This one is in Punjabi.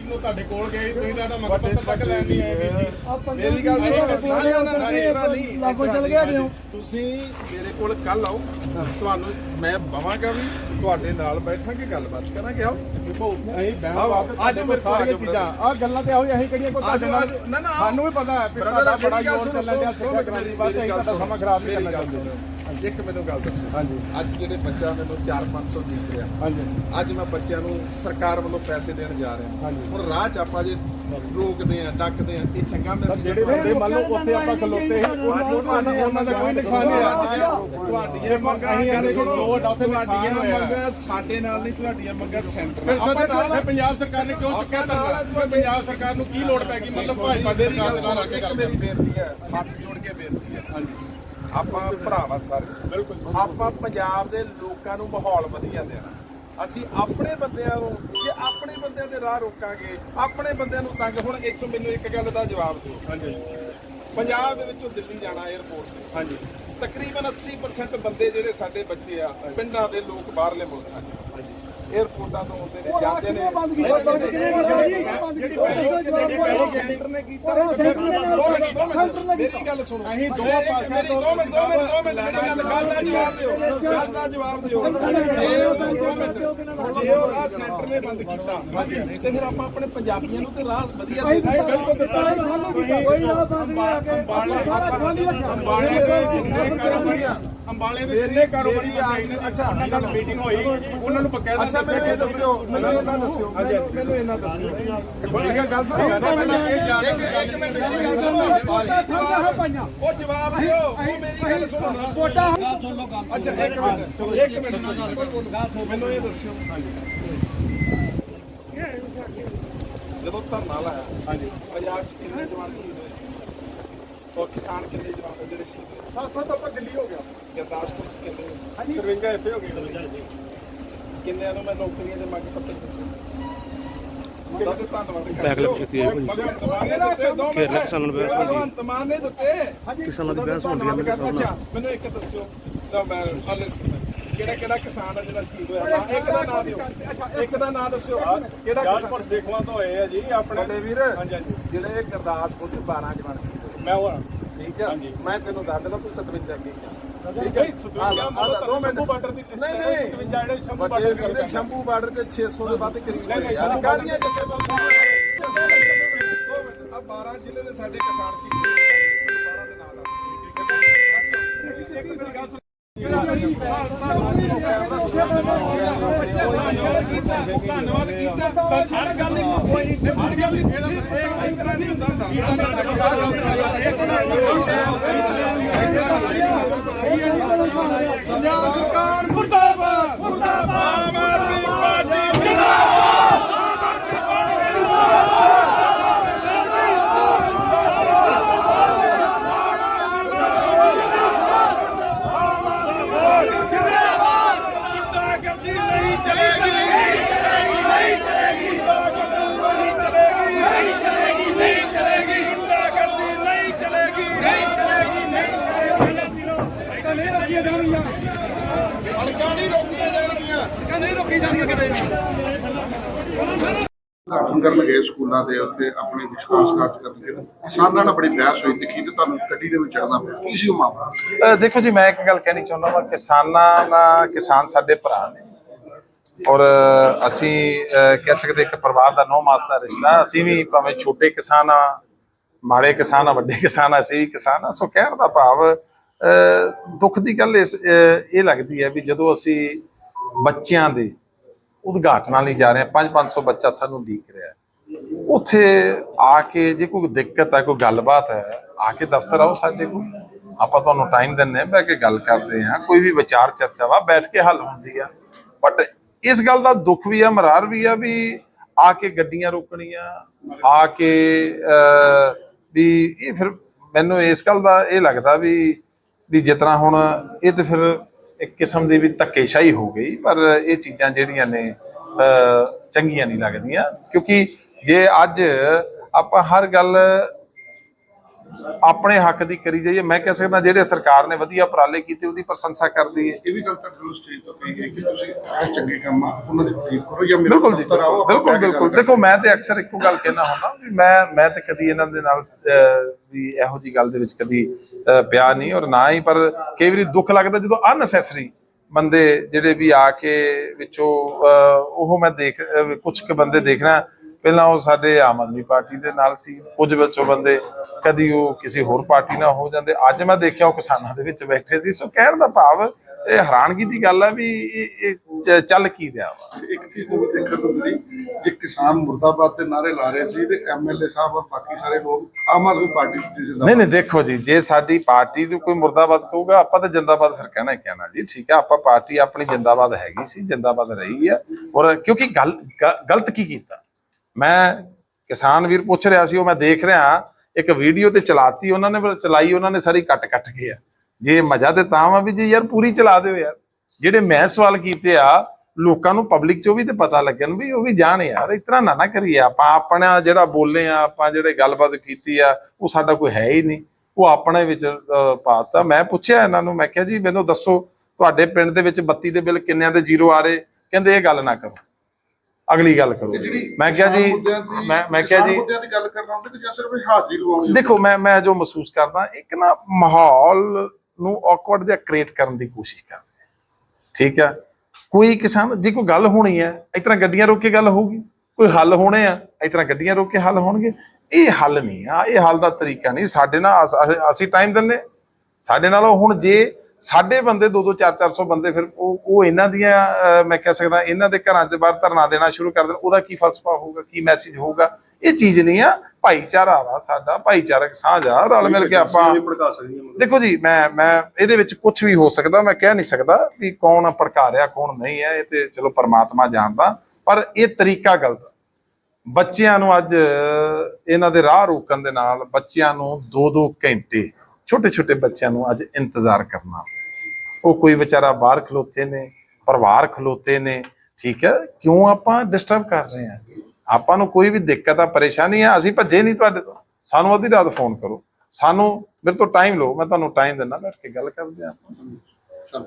ਨੂੰ ਤੁਹਾਡੇ ਕੋਲ ਗਏ ਤੁਸੀਂ ਸਾਡਾ ਮਕਸਦ ਤੱਕ ਲੈਣ ਨਹੀਂ ਆਏ ਵੀਰ ਜੀ ਮੇਰੀ ਗੱਲ ਸੁਣੋ ਲਾਗੋ ਚਲ ਗਿਆ ਜਿਉਂ। ਤੁਸੀਂ ਮੇਰੇ ਕੋਲ ਕੱਲ ਆਓ ਤੁਹਾਨੂੰ ਮੈਂ ਬਵਾਂਗਾ ਵੀ ਤੁਹਾਡੇ ਨਾਲ ਬੈਠਾਂਗੇ ਗੱਲਬਾਤ ਕਰਾਂਗੇ ਆਓ। ਅਸੀਂ ਬਹਿਣ ਅੱਜ ਮੇਰੇ ਕੋਲ ਚੀਜ਼ਾਂ। ਆ ਗੱਲਾਂ ਤੇ ਆਹੋ ਹੀ ਅਸੀਂ ਕਿਹੜੀਆਂ ਕੋਈ ਤੁਹਾਡੇ ਆਜੋ, ਨਾ, ਨਾ। ਸਾਨੂੰ ਵੀ ਪਤਾ ਹੈ ਤੁਹਾਡਾ ਬੜਾ ਸੁਣੋ ਚੱਲਣ ਡਿਆ ਦੋ ਸਿੱਖਿਆ ਕਰਾਉਣ ਮੇਰੀ ਵਾਸਤੇ ਅਸੀਂ ਤੁਹਾਡਾ ਸਮਾਂ ਖਰਾਬ ਨਹੀਂ ਕਰਨਾ ਚਾਹੁੰਦੇ। ਇੱਕ ਮੈਨੂੰ ਗੱਲ ਦੱਸੋ। ਹਾਂਜੀ। ਅੱਜ ਜਿਹੜੇ ਬੱਚਾ ਮੈਨੂੰ 4-500 ਦਿੱਖ ਰਿਹਾ। ਹਾਂਜੀ। ਅੱਜ ਮੈਂ ਬੱਚਿਆਂ ਨੂੰ ਸਰਕਾਰ ਵੱਲੋਂ ਪੈਸੇ ਦੇਣ ਜਾ ਰਿਹਾ। ਹਾਂਜੀ। ਹੁਣ ਰਾਹ 'ਚ ਆਪਾਂ ਜੇ ਰੋਕਦੇ ਆ ਡੱਕਦੇ ਆ ਇਹ ਚੰਗਾ ਮੈਸੇਜ ਜਿਹੜੇ ਬੰਦੇ ਮੰਨ ਲਓ ਉੱਥੇ ਆਪਾਂ ਖਲੋਤੇ ਸੀ ਉਹਨਾਂ ਉਹਨਾਂ ਦਾ ਕੋਈ ਨੁਕਸਾਨ ਨਹੀਂ ਹੋਇਆ ਤੁਹਾਡੀਆਂ ਮੰਗਾਂ ਗੱਲ ਸੁਣੋ। ਦੋ ਡਾਕਟਰ ਤੁਹਾਡੀਆਂ। ਮੰਗਾਂ ਸਾਡੇ ਨਾਲ ਨਹੀਂ ਤੁਹਾਡੀਆਂ ਮੰਗਾਂ ਸੈਂਟਰ ਨਾਲ। ਆਪਾਂ ਪੰਜਾਬ ਸਰਕਾਰ ਨੇ ਕਿਉਂ ਚੁੱਕਿਆ ਫਿਰ ਪੰਜਾਬ ਸਰਕਾਰ ਨੂੰ ਕੀ ਲੋੜ ਪੈ ਗਈ? ਮਤਲਬ ਭਾਜਪਾ ਦੀ ਸਰਕਾਰ ਨਾਲ ਸੁਣੋ ਆ ਕੇ ਇੱਕ ਗੱਲ ਮੇਰੀ ਬੇਨਤੀ ਹੈ ਹੱਥ ਜੋੜ ਕੇ ਬੇਨਤੀ ਹੈ। ਹਾਂਜੀ। ਆਪਾਂ ਭਰਾਵਾ ਸਾਰੇ। ਬਿਲਕੁਲ ਆਪਾਂ ਪੰਜਾਬ ਦੇ ਲੋਕਾਂ ਨੂੰ ਮਾਹੌਲ ਵਧੀਆ ਦੇਣਾ। ਅਸੀਂ ਆਪਣੇ ਬੰਦਿਆਂ ਨੂੰ ਜੇ ਆਪਣੇ ਬੰਦਿਆਂ ਦੇ ਰਾਹ ਰੋਕਾਂਗੇ ਆਪਣੇ ਬੰਦਿਆਂ ਨੂੰ ਤੰਗ ਹੁਣ ਇੱਥੋਂ ਮੈਨੂੰ ਇੱਕ ਗੱਲ ਦਾ ਜਵਾਬ ਦਿਓ। ਹਾਂਜੀ। ਪੰਜਾਬ ਦੇ ਵਿੱਚੋਂ ਦਿੱਲੀ ਜਾਣਾ 에ਅਰਪੋਰਟ ਤੇ। ਹਾਂਜੀ। ਤਕਰੀਬਨ 80% ਬੰਦੇ ਜਿਹੜੇ ਸਾਡੇ ਬੱਚੇ ਆ ਪਿੰਡਾਂ ਦੇ ਲੋਕ ਬਾਹਰਲੇ ਮੁਲਕਾਂ 'ਚ 에ਅਰਪੋਰਟਾਂ ਤੋਂ ਆਉਂਦੇ ਨੇ ਜਾਂਦੇ ਨੇ ਬੰਦ ਕੀਤਾ ਬੰਦ ਕੀਤਾ ਸੈਂਟਰ ਨੇ ਕੀਤਾ ਸੈਂਟਰ ਨੇ ਦੋ ਮਿੰਟ, ਦੋ ਸੈਂਟਰ ਨੇ ਮਿੰਟ, ਮੇਰੀ ਗੱਲ ਸੁਣੋ ਅਸੀਂ ਦੋ ਮੇਰੀ- ਪਾਸਿਆਂ ਮੇਰੀ ਤੋਂ ਦੋ ਮਿੰਟ ਦੋ ਮਿੰਟ ਦੋ ਮਿੰਟ ਮੇਰੀ ਗੱਲ ਗੱਲ ਦਾ ਜਵਾਬ ਦਿਓ ਗੱਲ ਦਾ ਜਵਾਬ ਦਿਓ ਜੇ ਉਹ ਦੋ ਮਿੰਟ ਜੇ ਉਹ ਰਾਹ ਸੈਂਟਰ ਨੇ ਬੰਦ ਕੀਤਾ ਤੇ ਫਿਰ ਆਪਾਂ ਆਪਣੇ ਪੰਜਾਬੀਆਂ ਨੂੰ ਤੇ ਰਾਹ ਵਧੀਆ ਦੇ ਭਾਈ ਬਿਲਕੁਲ ਦਿੱਤਾ ਭਾਈ ਖਾਲੀ ਕੀਤਾ ਕੋਈ ਨਾ ਬੰਦ ਨਹੀਂ ਆ ਕੇ ਆਪਾਂ ਸਾਰਾ ਖਾਲੀ ਰੱਖਿਆ ਅੰਬਾਲੇ ਦੇ ਅੰਬਾਲੇ ਦੇ ਜਿੰਨੇ ਕਾਰੋਬਾਰੀ ਅੱਛਾ ਮੀਟਿੰਗ ਹੋਈ ਉਹਨਾਂ ਨੂੰ ਬਕਾਇਦਾ ਅੱਛਾ ਮੈਨੂੰ ਇਹ ਦੱਸਿਓ ਮੈਨੂੰ ਇਹਨਾਂ ਦੱਸਿਓ ਮੈਨੂੰ ਮੈਨੂੰ ਇਹਨਾਂ ਦੱਸਿਓ। ਠੀਕ ਹੈ ਗੱਲ ਸੁਣੋ। ਇੱਕ ਮਿੰਟ ਮੇਰੀ ਗੱਲ ਸੁਣੋ ਕੋਟਾ ਸਮਝਾ ਹੈ ਪਾਈਆਂ ਉਹ ਜਵਾਬ ਦਿਓ ਉਹ ਮੇਰੀ ਗੱਲ ਸੁਣੋ ਕੋਟਾ ਅੱਛਾ ਇੱਕ ਮਿੰਟ। ਇੱਕ ਮਿੰਟ ਮੈਨੂੰ ਇਹ ਦੱਸਿਓ। ਜਦੋਂ ਧਰਨਾ ਲਾਇਆ ਹਾਂਜੀ। ਪੰਜਾਬ 'ਚ ਕਿੰਨੇ ਜਵਾਨ ਸ਼ਹੀਦ ਹੋਏ? ਔਰ ਕਿਸਾਨ ਕਿੰਨੇ ਜਵਾਨ ਜਿਹੜੇ ਸ਼ਹੀਦ ਹੋਏ? ਸਾਥੋਂ ਤਾਂ ਆਪਾਂ ਦਿੱਲੀ ਹੋ ਗਿਆ। ਗੁਰਦਾਸਪੁਰ 'ਚ ਕਿੰਨੇ? ਹੋਏ? ਹਾਂਜੀ। ਸਰਵਿੰਗਾ ਇੱਥੇ ਹੋ ਗਈ। ਕਿੰਨਿਆਂ ਨੂੰ ਮੈਂ ਨੌਕਰੀਆਂ ਦੇ ਮੰਗ ਪੱਤਰ ਦਿੱਤੇ ਉਹਦਾ ਤੇ ਧੰਨਵਾਦ ਬੈਕਲੈਪ ਕੀਤੀ ਹੈ ਭਾਈ। ਭਗਵੰਤ ਮਾਨ ਦੋ ਬਹਿਸ ਹੁੰਦੀ ਹੈ। ਨੇ ਦਿੱਤੇ। ਕਿਸਾਨਾਂ ਦੀ ਬਹਿਸ ਹੁੰਦੀ ਹੈ। ਮੇਰੇ ਇੱਕ ਦੱਸਿਓ। ਤਾਂ ਮੈਂ ਕਿਹੜਾ ਕਿਹੜਾ ਕਿਸਾਨ ਆ ਜਿਹੜਾ ਸ਼ਹੀਦ ਹੋਇਆ? ਇੱਕ ਦਾ ਨਾਮ ਦਿਓ। ਇੱਕ ਦਾ ਨਾਮ ਦੱਸਿਓ। ਕਿਹੜਾ ਕਿਸਾਨ? ਦੇਖਵਾ ਤੋਂ ਹੋਏ ਆ ਜੀ ਆਪਣੇ। ਵੀਰ ਹਾਂਜੀ ਹਾਂਜੀ। ਜਿਹੜੇ ਗੁਰਦਾਸਪੁਰ ਚ 12 ਜਵਾਨ ਹੋਏ। ਮੈਂ ਉਹ ਠੀਕ ਹੈ ਹਾਂਜੀ। ਮੈਂ ਤੈਨੂੰ ਦੱਸ ਦਿੰਦਾ ਤੂੰ 57 ਅੱਗੇ ਗਿਆ ਠੀਕ ਹੈ ਨਹੀਂ, 57 ਆਹ ਲੈ, ਆਹ ਲੈ, ਦੋ ਮਿੰਟ ਸ਼ੰਭੂ ਬਾਰਡਰ ਦੀ- ਨਹੀਂ ਨਹੀਂ 57 ਜਿਹੜੇ ਸ਼ੰਭੂ ਵੱਡੇ ਬਾਰਡਰ ਦੀ ਵੀਰ ਗੱਲ ਸ਼ੰਭੂ ਬਾਰਡਰ ਤੇ 600 ਦੇ ਵੱਧ ਕਰੀਬ ਹੋਏ ਯਾਰ ਕਾਹਦੀਆਂ ਜੱਥੇ ਆ 12 ਜ਼ਿਲ੍ਹੇ ਦੇ ਸਾਡੇ ਕਿਸਾਨ ਸੀ 12 ਦੇ ਨਾਲ ਧੰਨਵਾਦ ਕੀਤਾ। ਹਰ ਗੱਲ ਹਰ ਗੱਲ ਇਹ ਤਰ੍ਹਾਂ ਨਹੀਂ ਹੁੰਦਾ ਪੰਜਾਬ ਸਰਕਾਰ ਮੁਰਦਾਬਾਦ ਮੁਰਦਾਬਾਦ ਆਮ ਆਦਮੀ ਪਾਰਟੀ ਗੁੰਡਾਗਰਦੀ ਨਹੀਂ ਚਲੇਗੀ ਨਹੀਂ ਚਲੇਗੀ ਨਹੀਂ ਚਲੇਗੀ ਨਹੀਂ ਚਲੇਗੀ ਨਹੀਂ ਚਲੇਗੀ ਗੁੰਡਾਗਰਦੀ ਨਹੀਂ ਚਲੇਗੀ ਨਹੀਂ ਚਲੇਗੀ ਨਹੀਂ ਤਾਂ ਨਹੀਂ ਰੱਖੀਆਂ ਜਾਣਗੀਆਂ ਹਲਕਾ ਨਹੀਂ ਰੋਕੀਆਂ ਜਾਣਗੀਆਂ ਤਾਂ ਨਹੀਂ ਰੋਕੀ ਜਾਣਗੀਆਂ ਕਿਤੇ ਵੀ ਉਦਘਾਟਨ ਕਰਨ ਗਏ ਸਕੂਲਾਂ ਦੇ ਉੱਥੇ ਆਪਣੇ ਵਿਸ਼ਵਾਸ ਕਾਰਜ ਕਰਨਗੇ ਕਿਸਾਨਾਂ ਨਾਲ ਬੜੀ ਬਹਿਸ ਹੋਈ ਦਿਖੀ ਤੇ ਤੁਹਾਨੂੰ ਗੱਡੀ ਦੇ ਵਿੱਚ ਚੜਨਾ ਪਿਆ। ਕੀ ਸੀ ਉਹ ਮਾਮਲਾ? ਦੇਖੋ ਜੀ ਮੈਂ ਇੱਕ ਗੱਲ ਕਹਿਣੀ ਚਾਹੁੰਦਾ ਹਾਂ ਕਿਸਾਨਾਂ ਦਾ ਕਿਸਾਨ ਸਾਡੇ ਭਰਾ ਨੇ। ਔਰ ਅਸੀਂ ਕਹਿ ਸਕਦੇ ਇੱਕ ਪਰਿਵਾਰ ਦਾ ਨੌ ਮਾਸ ਦਾ ਰਿਸ਼ਤਾ ਅਸੀਂ ਵੀ ਭਾਵੇਂ ਛੋਟੇ ਕਿਸਾਨ ਆ ਮਾੜੇ ਕਿਸਾਨ ਆ ਵੱਡੇ ਕਿਸਾਨ ਆ ਅਸੀਂ ਵੀ ਕਿਸਾਨ ਆ ਸੋ ਕਹਿਣ ਦਾ ਭਾਵ ਅਹ, ਦੁੱਖ ਦੀ ਗੱਲ ਇਸ ਇਹ ਲੱਗਦੀ ਹੈ ਵੀ ਜਦੋਂ ਅਸੀਂ ਬੱਚਿਆਂ ਦੇ ਉਦਘਾਟਨਾਂ ਲਈ ਜਾ ਰਹੇ ਹਾਂ। 5-500 ਬੱਚਾ ਸਾਨੂੰ ਡੀਕ ਰਿਹਾ ਉੱਥੇ ਆ ਕੇ ਜੇ ਕੋਈ ਦਿੱਕਤ ਹੈ, ਕੋਈ ਗੱਲਬਾਤ ਹੈ, ਆ ਕੇ ਦਫ਼ਤਰ ਆਓ ਸਾਡੇ ਕੋਲ। ਆਪਾਂ ਤੁਹਾਨੂੰ ਟਾਈਮ ਦਿੰਨੇ ਬਹਿ ਕੇ ਗੱਲ ਕਰਦੇ ਹਾਂ। ਕੋਈ ਵੀ ਵਿਚਾਰ ਚਰਚਾ ਵਾ, ਬੈਠ ਕੇ ਹੱਲ ਹੁੰਦੀ ਆ। ਬਟ ਇਸ ਗੱਲ ਦਾ ਦੁੱਖ ਵੀ ਆ, ਮਰਾਰ ਵੀ ਆ ਵੀ ਆ ਕੇ ਗੱਡੀਆਂ ਰੋਕਣੀਆਂ, ਆ ਕੇ ਵੀ ਇਹ ਫਿਰ ਮੈਨੂੰ ਇਸ ਗੱਲ ਦਾ ਇਹ ਲੱਗਦਾ ਵੀ ਵੀ ਜਿਤਨਾ ਹੁਣ ਇਹ ਤੇ ਫਿਰ ਇੱਕ ਕਿਸਮ ਦੀ ਵੀ ਧੱਕੇਸ਼ਾਹੀ ਹੋ ਗਈ, ਪਰ ਇਹ ਚੀਜ਼ਾਂ ਜਿਹੜੀਆਂ ਨੇ ਚੰਗੀਆਂ ਨਹੀਂ ਲੱਗਦੀਆਂ। ਕਿਉਂਕਿ ਜੇ ਅੱਜ ਆਪਾਂ ਹਰ ਗੱਲ ਆਪਣੇ ਹੱਕ ਦੀ ਕਰੀ ਜਾਈਏ ਮੈਂ ਕਹਿ ਸਕਦਾ ਜਿਹੜੇ ਸਰਕਾਰ ਨੇ ਵਧੀਆ ਉਪਰਾਲੇ ਕੀਤੇ ਉਹਦੀ ਪ੍ਰਸ਼ੰਸਾ ਕਰਦੀ ਹੈ ਇਹ ਵੀ ਗੱਲ ਸਟੇਜ ਤੋਂ ਕਹੀ ਗਈ ਕਿ ਤੁਸੀਂ ਇਹ ਚੰਗੇ ਕੰਮ ਆ ਉਹਨਾਂ ਦੀ ਤਾਰੀਫ ਕਰੋ ਜਾਂ ਮੇਰੇ ਬਿਲਕੁਲ ਬਿਲਕੁਲ ਬਿਲਕੁਲ। ਦੇਖੋ ਮੈਂ ਤੇ ਅਕਸਰ ਇੱਕੋ ਗੱਲ ਕਹਿਣਾ ਹੁੰਦਾ ਵੀ ਮੈਂ ਮੈਂ ਤੇ ਕਦੀ ਇਹਨਾਂ ਦੇ ਨਾਲ ਵੀ ਇਹੋ ਜੀ ਗੱਲ ਦੇ ਵਿੱਚ ਕਦੀ ਪਿਆ ਨਹੀਂ ਔਰ ਨਾ ਹੀ ਪਰ ਕਈ ਵਾਰੀ ਦੁੱਖ ਲੱਗਦਾ ਜਦੋਂ ਅਨਨੈਸੈਸਰੀ ਬੰਦੇ ਜਿਹੜੇ ਵੀ ਆ ਕੇ ਵਿੱਚੋਂ ਅਹ, ਉਹ ਮੈਂ ਦੇਖ ਕੁਝ ਕੁ ਬੰਦੇ ਦੇਖ ਰਿਹਾ। ਪਹਿਲਾਂ ਉਹ ਸਾਡੇ ਆਮ ਆਦਮੀ ਪਾਰਟੀ ਦੇ ਨਾਲ ਸੀ। ਕੁਝ ਵਿੱਚੋਂ ਬੰਦੇ ਕਦੀ ਉਹ ਕਿਸੇ ਹੋਰ ਪਾਰਟੀ ਨਾਲ ਹੋ ਜਾਂਦੇ। ਅੱਜ ਮੈਂ ਦੇਖਿਆ ਉਹ ਕਿਸਾਨਾਂ ਦੇ ਵਿੱਚ ਬੈਠੇ ਸੀ। ਸੋ ਕਹਿਣ ਦਾ ਭਾਵ ਇਹ ਹੈਰਾਨਗੀ ਦੀ ਗੱਲ ਹੈ ਵੀ ਇਹ ਚੱਲ ਕੀ ਰਿਹਾ ਵਾ? ਇੱਕ ਚੀਜ਼ ਨੂੰ ਦੇਖਣ ਨੂੰ ਮਿਲੀ ਜੇ ਕਿਸਾਨ ਮੁਰਦਾਬਾਦ ਦੇ ਨਾਰੇ ਲਾ ਰਹੇ ਸੀ ਤੇ ਐਮਐਲਏ ਸਾਹਿਬ ਔਰ ਬਾਕੀ ਸਾਰੇ ਲੋਕ ਆਮ ਆਦਮੀ ਪਾਰਟੀ ਦੇ ਜਿੰਦਾਬਾਦ ਨਹੀਂ ਨਹੀਂ ਦੇਖੋ ਜੀ ਜੇ ਸਾਡੀ ਪਾਰਟੀ ਨੂੰ ਕੋਈ ਮੁਰਦਾਬਾਦ ਕਹੂਗਾ ਆਪਾਂ ਤਾਂ ਜਿੰਦਾਬਾਦ ਫਿਰ ਕਹਿਣਾ ਹੀ ਕਹਿਣਾ ਜੀ ਠੀਕ ਹੈ ਆਪਾਂ ਪਾਰਟੀ ਆਪਣੀ ਜਿੰਦਾਬਾਦ ਹੈਗੀ ਸੀ ਜਿੰਦਾਬਾਦ ਰਹੀ ਹੈ ਔਰ ਕਿਉਂਕਿ ਗਲਤ ਕੀ ਕੀਤਾ? ਮੈਂ ਕਿਸਾਨ ਵੀਰ ਪੁੱਛ ਰਿਹਾ ਸੀ ਉਹ ਮੈਂ ਦੇਖ ਰਿਹਾ ਇੱਕ ਵੀਡੀਓ ਤੇ ਚਲਾਤੀ ਉਹਨਾਂ ਨੇ ਚਲਾਈ ਉਹਨਾਂ ਨੇ ਸਾਰੀ ਕੱਟ ਕੱਟ ਕੇ ਆ। ਜੇ ਮਜ਼ਾ ਤੇ ਤਾਂ ਵਾ ਵੀ ਜੀ ਯਾਰ ਪੂਰੀ ਚਲਾ ਦਿਓ ਯਾਰ। ਜਿਹੜੇ ਮੈਂ ਸਵਾਲ ਕੀਤੇ ਆ ਲੋਕਾਂ ਨੂੰ ਪਬਲਿਕ ਚੋਂ ਵੀ ਤੇ ਪਤਾ ਲੱਗਣ ਵੀ ਉਹ ਵੀ ਜਾਣ ਯਾਰ ਇਤਨਾ ਨਾ ਨਾ ਕਰੀਏ ਆਪਾਂ ਆਪਣਾ ਜਿਹੜਾ ਬੋਲੇ ਆ ਆਪਾਂ ਜਿਹੜੇ ਗੱਲਬਾਤ ਕੀਤੀ ਆ ਉਹ ਸਾਡਾ ਕੋਈ ਹੈ ਹੀ ਨਹੀਂ। ਉਹ ਆਪਣੇ ਵਿੱਚ ਪਾਤਾ। ਮੈਂ ਪੁੱਛਿਆ ਇਹਨਾਂ ਨੂੰ ਮੈਂ ਕਿਹਾ ਜੀ ਮੈਨੂੰ ਦੱਸੋ ਤੁਹਾਡੇ ਪਿੰਡ ਦੇ ਵਿੱਚ ਬੱਤੀ ਦੇ ਬਿੱਲ ਕਿੰਨਿਆਂ ਦੇ ਜ਼ੀਰੋ ਆ ਰਹੇ? ਕਹਿੰਦੇ ਇਹ ਗੱਲ ਨਾ ਕਰੋ। ਅਗਲੀ ਗੱਲ ਕਰੋ। ਮੈਂ ਕਿਹਾ ਜੀ ਮੈਂ ਮੈਂ ਕਿਹਾ ਜੀ ਮੁੱਦਿਆਂ ਦੀ ਗੱਲ ਕਰਨਾ ਹੁੰਦੀ ਕਿ ਜਾਂ ਸਿਰਫ ਹਾਜ਼ਰੀ ਲਵਾਉਣੀ ਦੇਖੋ ਮੈਂ ਮੈਂ ਜੋ ਮਹਿਸੂਸ ਕਰਦਾ ਇੱਕ ਨਾ ਮਾਹੌਲ ਨੂੰ ਔਕਵਰਡ ਜਿਹਾ ਕ੍ਰੀਏਟ ਕਰਨ ਦੀ ਕੋਸ਼ਿਸ਼ ਕਰ ਠੀਕ ਆ। ਕੋਈ ਕਿਸਾਨ ਜੇ ਕੋਈ ਗੱਲ ਹੋਣੀ ਹੈ ਇਸ ਤਰ੍ਹਾਂ ਗੱਡੀਆਂ ਰੋਕ ਕੇ ਗੱਲ ਹੋਊਗੀ? ਕੋਈ ਹੱਲ ਹੋਣੇ ਆ, ਇਸ ਤਰ੍ਹਾਂ ਗੱਡੀਆਂ ਰੋਕ ਕੇ ਹੱਲ ਹੋਣਗੇ? ਇਹ ਹੱਲ ਨਹੀਂ ਆ, ਇਹ ਹੱਲ ਦਾ ਤਰੀਕਾ ਨਹੀਂ। ਸਾਡੇ ਨਾਲ ਅਸ- ਅਸੀਂ ਟਾਈਮ ਦਿੰਨੇ ਸਾਡੇ ਨਾਲ ਹੁਣ ਜੇ ਸਾਡੇ ਬੰਦੇ 2 2 4 400 ਬੰਦੇ ਫਿਰ ਉਹ ਉਹ ਇਹਨਾਂ ਦੀਆਂ ਮੈਂ ਕਹਿ ਸਕਦਾ, ਇਹਨਾਂ ਦੇ ਘਰਾਂ ਦੇ ਬਾਹਰ ਧਰਨਾ ਦੇਣਾ ਸ਼ੁਰੂ ਕਰ ਦੇਣ, ਉਹਦਾ ਕੀ ਫਲਸਫਾ ਹੋਊਗਾ, ਕੀ ਮੈਸੇਜ ਹੋਊਗਾ? ਇਹ ਚੀਜ਼ ਨਹੀਂ ਆ। ਭਾਈਚਾਰਾ ਵਾ ਸਾਡਾ ਭਾਈਚਾਰਕ ਸਾਂਝ ਆ ਰਲ ਮਿਲ ਕੇ ਆਪਾਂ ਭੜਕਾ ਸਕਦੀ ਹੈ ਦੇਖੋ ਜੀ ਮੈਂ ਮੈਂ ਇਹਦੇ ਵਿੱਚ ਕੁਝ ਵੀ ਹੋ ਸਕਦਾ ਮੈਂ ਕਹਿ ਨਹੀਂ ਸਕਦਾ ਵੀ ਕੌਣ ਭੜਕਾ ਰਿਹਾ ਕੌਣ ਨਹੀਂ ਹੈ ਇਹ ਤੇ ਚਲੋ ਪਰਮਾਤਮਾ ਜਾਣਦਾ ਪਰ ਇਹ ਤਰੀਕਾ ਗਲਤ ਆ। ਬੱਚਿਆਂ ਨੂੰ ਅੱਜ ਇਹਨਾਂ ਦੇ ਰਾਹ ਰੋਕਣ ਦੇ ਨਾਲ ਬੱਚਿਆਂ ਨੂੰ 2-2 ਘੰਟੇ ਛੋਟੇ ਛੋਟੇ ਬੱਚਿਆਂ ਨੂੰ ਅੱਜ ਇੰਤਜ਼ਾਰ ਕਰਨਾ ਉਹ ਕੋਈ ਵਿਚਾਰਾ ਬਾਹਰ ਖਲੋਤੇ ਨੇ ਪਰਿਵਾਰ ਖਲੋਤੇ ਨੇ ਠੀਕ ਹੈ ਕਿਉਂ ਆਪਾਂ ਡਿਸਟਰਬ ਕਰ ਰਹੇ ਹਾਂ? ਆਪਾਂ ਨੂੰ ਕੋਈ ਵੀ ਦਿੱਕਤ ਆ, ਪਰੇਸ਼ਾਨੀ ਆ, ਅਸੀਂ ਭੱਜੇ ਨਹੀਂ ਤੁਹਾਡੇ ਤੋਂ। ਸਾਨੂੰ ਅੱਧੀ ਰਾਤ ਫੋਨ ਕਰੋ। ਸਾਨੂੰ ਮੇਰੇ ਤੋਂ ਟਾਈਮ ਲਓ, ਮੈਂ ਤੁਹਾਨੂੰ ਟਾਈਮ ਦਿੰਦਾ, ਬੈਠ ਕੇ ਗੱਲ ਕਰਦੇ ਹਾਂ ਆਪਾਂ।